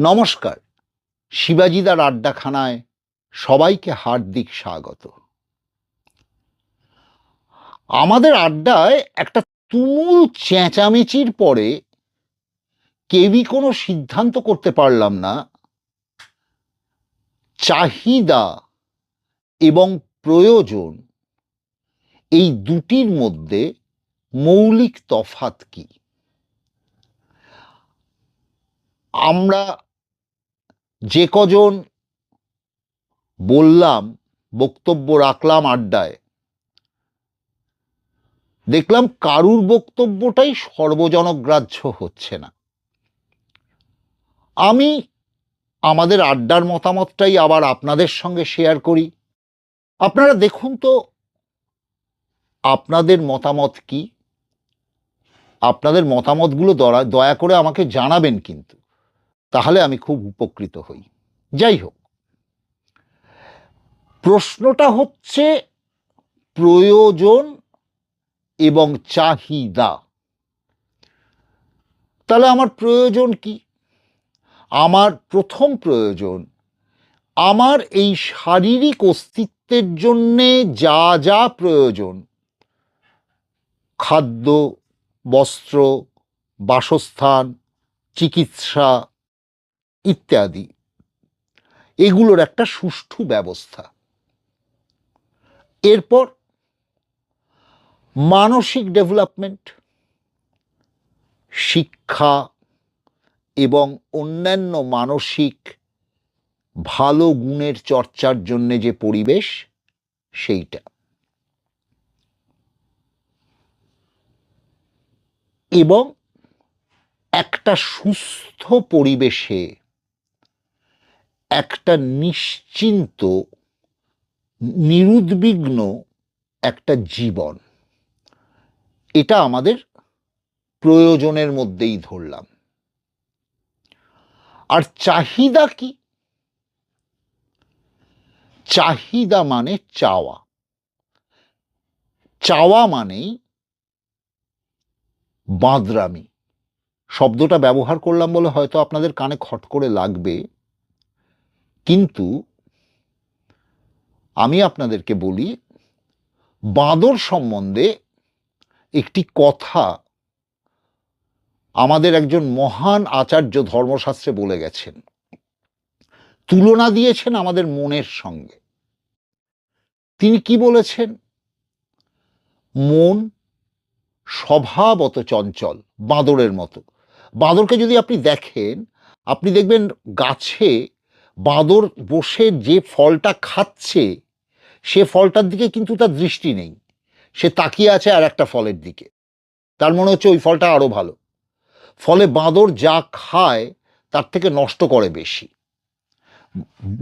নমস্কার। শিবাজিদার আড্ডাখানায় সবাইকে হার্দিক স্বাগত। আমাদের আড্ডায় একটা তুমুল চেঁচামেচির পরে কেউই কোনো সিদ্ধান্ত করতে পারলাম না। চাহিদা এবং প্রয়োজন, এই দুটির মধ্যে মৌলিক তফাত কি? আমরা যে কজন বললাম, বক্তব্য রাখলাম আড্ডায়, দেখলাম কারুর বক্তব্যটাই সর্বজনগ্রাহ্য হচ্ছে না। আমি আমাদের আড্ডার মতামতটাই আবার আপনাদের সঙ্গে শেয়ার করি। আপনারা দেখুন তো, আপনাদের মতামত কি? আপনাদের মতামতগুলো দয়া করে আমাকে জানাবেন কিন্তু। তাহলে আমি খুব উপকৃত হই। যাই হোক, প্রশ্নটা হচ্ছে প্রয়োজন এবং চাহিদা। তাহলে আমার প্রয়োজন কি? আমার প্রথম প্রয়োজন, আমার এই শারীরিক অস্তিত্বের জন্যে যা যা প্রয়োজন, খাদ্য, বস্ত্র, বাসস্থান, চিকিৎসা ইত্যাদি। এগুলোর একটা সুষ্ঠু ব্যবস্থা। এরপর মানসিক ডেভেলপমেন্ট, শিক্ষা এবং অন্যান্য মানসিক ভালো গুণের চর্চার জন্যে যে পরিবেশ, সেইটা। এবং একটা সুস্থ পরিবেশে একটা নিশ্চিন্ত, নিরুদ্বিগ্ন একটা জীবন। এটা আমাদের প্রয়োজনের মধ্যেই ধরলাম। আর চাহিদা কি? চাহিদা মানে চাওয়া। চাওয়া মানেই বাঁদরামি। শব্দটা ব্যবহার করলাম বলে হয়তো আপনাদের কানে খট করে লাগবে। কিন্তু আমি আপনাদেরকে বলি, বাঁদর সম্বন্ধে একটি কথা আমাদের একজন মহান আচার্য ধর্মশাস্ত্রে বলে গেছেন। তুলনা দিয়েছেন আমাদের মনের সঙ্গে। তিনি কি বলেছেন? মন স্বভাবত চঞ্চল, বাঁদরের মতো। বাঁদরকে যদি আপনি দেখেন, আপনি দেখবেন গাছে বাঁদর বসে যে ফলটা খাচ্ছে, সে ফলটার দিকে কিন্তু তার দৃষ্টি নেই। সে তাকিয়ে আছে আর একটা ফলের দিকে। তার মনে হচ্ছে ওই ফলটা আরও ভালো। ফলে বাঁদর যা খায়, তার থেকে নষ্ট করে বেশি।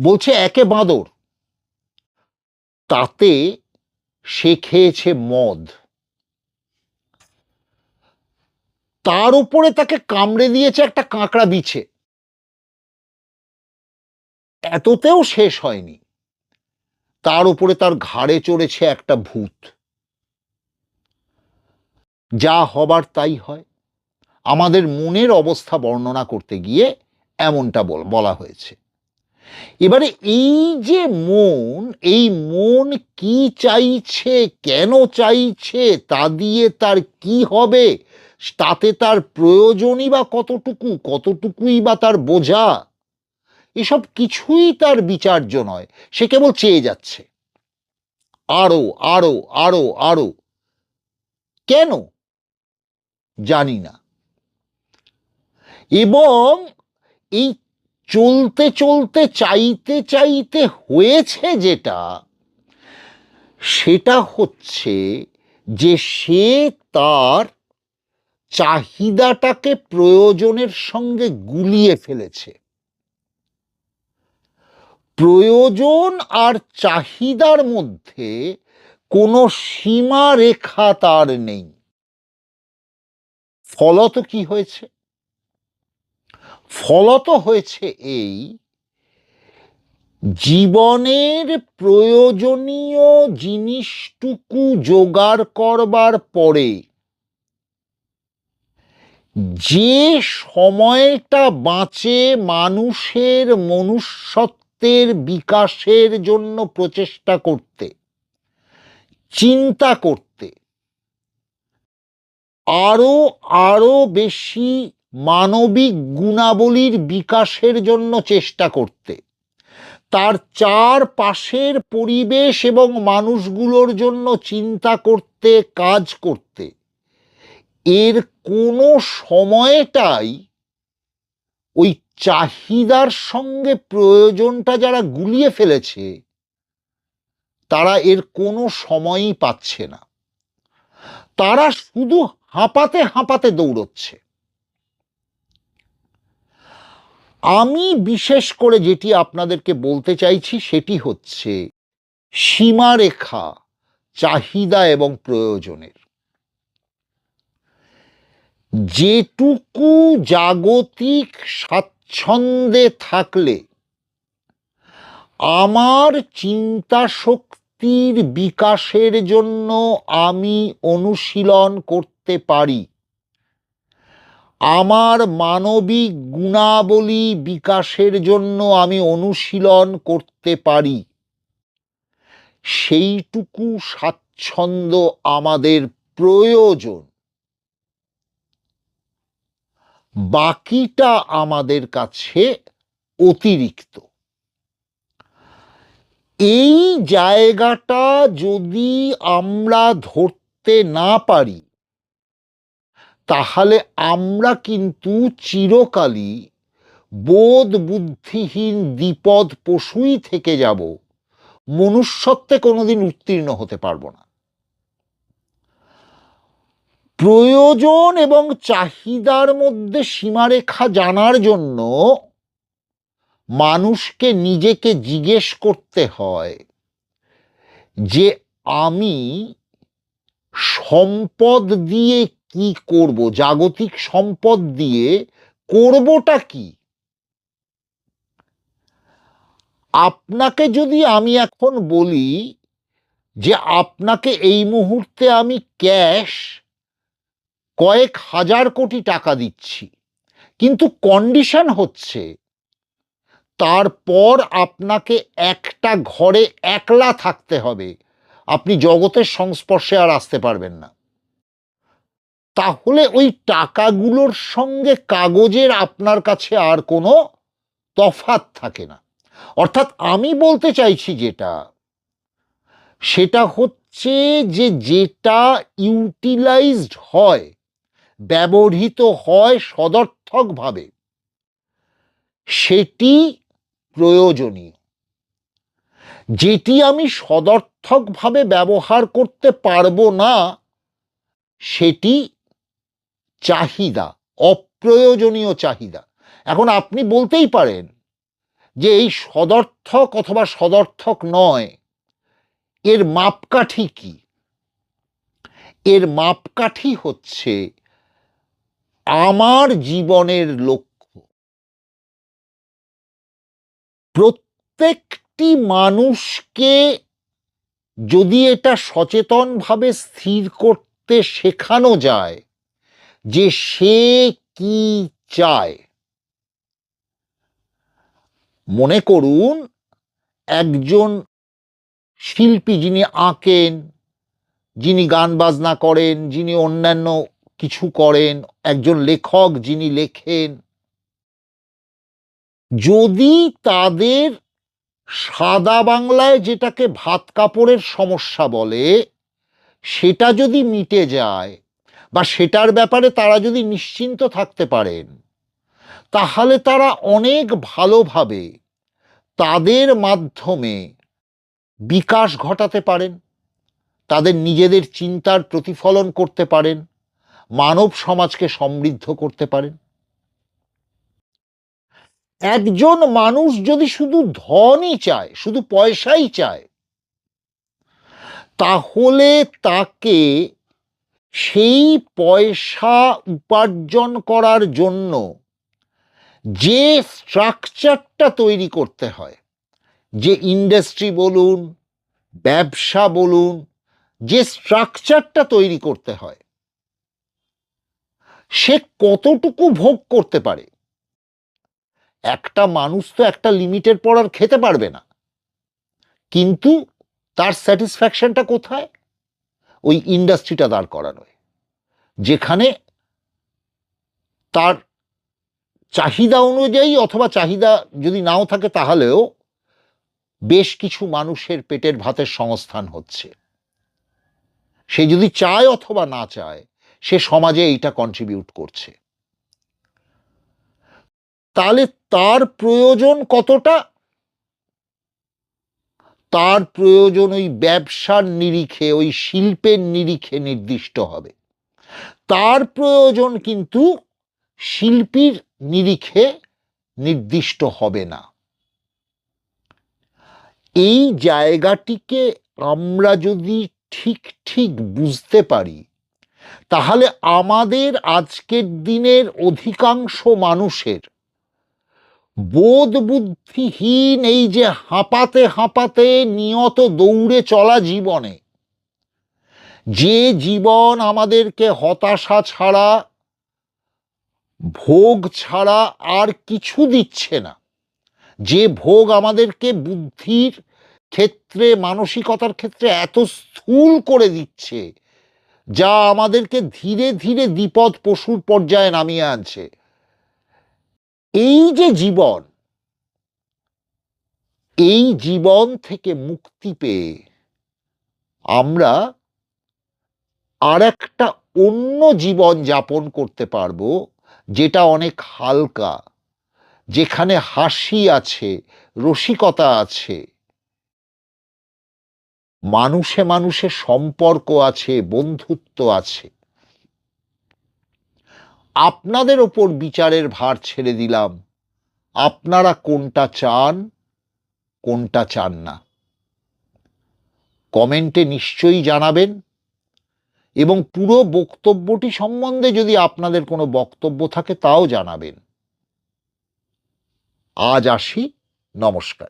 বলছে, একে বাঁদর। তাতে সে খেয়েছে মদ। তার উপরে তাকে কামড়ে দিয়েছে একটা কাঁকড়া বিছে। এততেও শেষ হয়নি। তার উপরে তার ঘাড়ে চড়েছে একটা ভূত। যা হবার তাই হয়। আমাদের মনের অবস্থা বর্ণনা করতে গিয়ে এমনটা বলা হয়েছে। এবারে এই যে মন, এই মন কি চাইছে, কেন চাইছে, তা দিয়ে তার কি হবে, তাতে তার প্রয়োজনই বা কতটুকু, কতটুকুই বা তার বোঝা। এসব কিছুই তার বিচার্য নয়, সে কেবল চেয়ে যাচ্ছে। আরও আরও আরও আরও। কেন? জানি না। এবং এই চলতে চলতে, চাইতে চাইতে হয়েছে যেটা, সেটা হচ্ছে যে সে তার চাহিদাটাকে প্রয়োজনের সঙ্গে গুলিয়ে ফেলেছে। প্রয়োজন আর চাহিদার মধ্যে কোনো সীমা রেখা তার নেই। ফলত কি হয়েছে? ফলত হয়েছে এই, জীবনের প্রয়োজনীয় জিনিসটুকু জোগাড় করবার পরে যে সময়টা বাঁচে মানুষের মনুষ্যত্বের বিকাশের জন্য প্রচেষ্টা করতে, চিন্তা করতে, আরও আরও বেশি মানবিক গুণাবলীর বিকাশের জন্য চেষ্টা করতে, তার চারপাশের পরিবেশ এবং মানুষগুলোর জন্য চিন্তা করতে, কাজ করতে, এর কোনো সময়টাই ওই চাহিদার সঙ্গে প্রয়োজনটা যারা গুলিয়ে ফেলেছে, তারা এর কোনো সময়ই পাচ্ছে না। তারা শুধু হাঁপাতে হাঁপাতে দৌড়চ্ছে। আমি বিশেষ করে যেটি আপনাদেরকে বলতে চাইছি সেটি হচ্ছে সীমারেখা, চাহিদা এবং প্রয়োজনের। যেটুকু জাগতিক স্বাচ্ছন্দ্যে থাকলে আমার চিন্তা শক্তির বিকাশের জন্য আমি অনুশীলন করতে পারি। আমার মানবিক গুণাবলী বিকাশের জন্য আমি অনুশীলন করতে পারি। সেইটুকু স্বাচ্ছন্দ্য আমাদের প্রয়োজন। বাকিটা আমাদের কাছে অতিরিক্ত। এই জায়গাটা যদি আমরা ধরতে না পারি, তাহলে আমরা কিন্তু চিরকালই বোধ বুদ্ধিহীন দ্বিপদ পশুই থেকে যাব। মনুষ্যত্বে কোনোদিন উত্তীর্ণ হতে পারব না। প্রয়োজন এবং চাহিদার মধ্যে সীমারেখা জানার জন্য মানুষকে নিজেকে জিজ্ঞেস করতে হয় যে আমি সম্পদ দিয়ে কি করব, জাগতিক সম্পদ দিয়ে করবটা কি? আপনাকে যদি আমি এখন বলি যে আপনাকে এই মুহূর্তে আমি ক্যাশ কয়েক হাজার কোটি টাকা দিচ্ছি। কিন্তু কন্ডিশন হচ্ছে, তারপর আপনাকে একটা ঘরে একলা থাকতে হবে। আপনি জগতের সংস্পর্শে আর আসতে পারবেন না। তাহলে ওই টাকাগুলোর সঙ্গে কাগজের আপনার কাছে আর কোনো তফাত থাকে না। অর্থাৎ আমি বলতে চাইছি যেটা, সেটা হচ্ছে যে যেটা ইউটিলাইজড হয় ব্যবহৃত হয় সদর্থকভাবে। সেটি প্রয়োজনীয়। যেটি আমি সদর্থকভাবে ব্যবহার করতে পারব না, সেটি চাহিদা, অপ্রয়োজনীয় চাহিদা। এখন আপনি বলতেই পারেন যে এই সদর্থক অথবা সদর্থক নয়, এর মাপকাঠি কি? এর মাপকাঠি হচ্ছে আমার জীবনের লক্ষ্য। প্রত্যেকটি মানুষকে যদি এটা সচেতনভাবে স্থির করতে শেখানো যায় যে সে কি চায়, মনে করুন একজন শিল্পী যিনি আঁকেন, যিনি গান বাজনা করেন, যিনি অন্যান্য কিছু করেন, একজন লেখক যিনি লেখেন। যদি তাদের সাদা বাংলায় যেটাকে ভাত কাপড়ের সমস্যা বলে, সেটা যদি মিটে যায় বা সেটার ব্যাপারে তারা যদি নিশ্চিন্ত থাকতে পারেন, তাহলে তারা অনেক ভালোভাবে তাদের মাধ্যমে বিকাশ ঘটাতে পারেন, তাদের নিজেদের চিন্তার প্রতিফলন করতে পারেন। মানব সমাজকে সমৃদ্ধ করতে পারেন একজন মানুষ যদি শুধু ধনই চায়, শুধু পয়সাই চায়, তাহলে তাকে সেই পয়সা উপার্জন করার জন্য যে স্ট্রাকচারটা তৈরি করতে হয়, যে ইন্ডাস্ট্রি বলুন, ব্যবসা বলুন, যে স্ট্রাকচারটা তৈরি করতে হয় সে কতটুকু ভোগ করতে পারে? একটা মানুষ তো একটা লিমিটের পর আর খেতে পারবে না। কিন্তু তার স্যাটিসফ্যাকশনটা কোথায়? ওই ইন্ডাস্ট্রিটা দাঁড় করানোয়, যেখানে তার চাহিদা অনুযায়ী অথবা চাহিদা যদি নাও থাকে তাহলেও বেশ কিছু মানুষের পেটের ভাতের সংস্থান হচ্ছে। সে যদি চায় অথবা না চায় সে সমাজে এইটা কন্ট্রিবিউট করছে। তাহলে তার প্রয়োজন কতটা? তার প্রয়োজন ওই ব্যবসার নিরিখে, ওই শিল্পের নিরিখে নির্দিষ্ট হবে। তার প্রয়োজন কিন্তু শিল্পীর নিরিখে নির্দিষ্ট হবে না। এই জায়গাটিকে আমরা যদি ঠিক ঠিক বুঝতে পারি তাহলে আমাদের আজকের দিনের অধিকাংশ মানুষের বোধ বুদ্ধিহীন এই যে হাঁপাতে হাঁপাতে নিয়ত দৌড়ে চলা জীবনে, যে জীবন আমাদেরকে হতাশা ছাড়া, ভোগ ছাড়া আর কিছু দিচ্ছে না। যে ভোগ আমাদেরকে বুদ্ধির ক্ষেত্রে, মানসিকতার ক্ষেত্রে এত স্থূল করে দিচ্ছে যা আমাদেরকে ধীরে ধীরে বিপদ পশুর পর্যায়ে নামিয়ে আনছে। এই যে জীবন, এই জীবন থেকে মুক্তি পেয়ে আমরা আর একটা অন্য জীবন যাপন করতে পারব, যেটা অনেক হালকা, যেখানে হাসি আছে, রসিকতা আছে। মানুষে মানুষে সম্পর্ক আছে, বন্ধুত্ব আছে। আপনাদের ওপর বিচারের ভার ছেড়ে দিলাম। আপনারা কোনটা চান কোনটা চান না। কমেন্টে নিশ্চয়ই জানাবেন এবং পুরো বক্তব্যটি সম্বন্ধে যদি আপনাদের কোনো বক্তব্য থাকে তাও জানাবেন। আজ আসি, নমস্কার।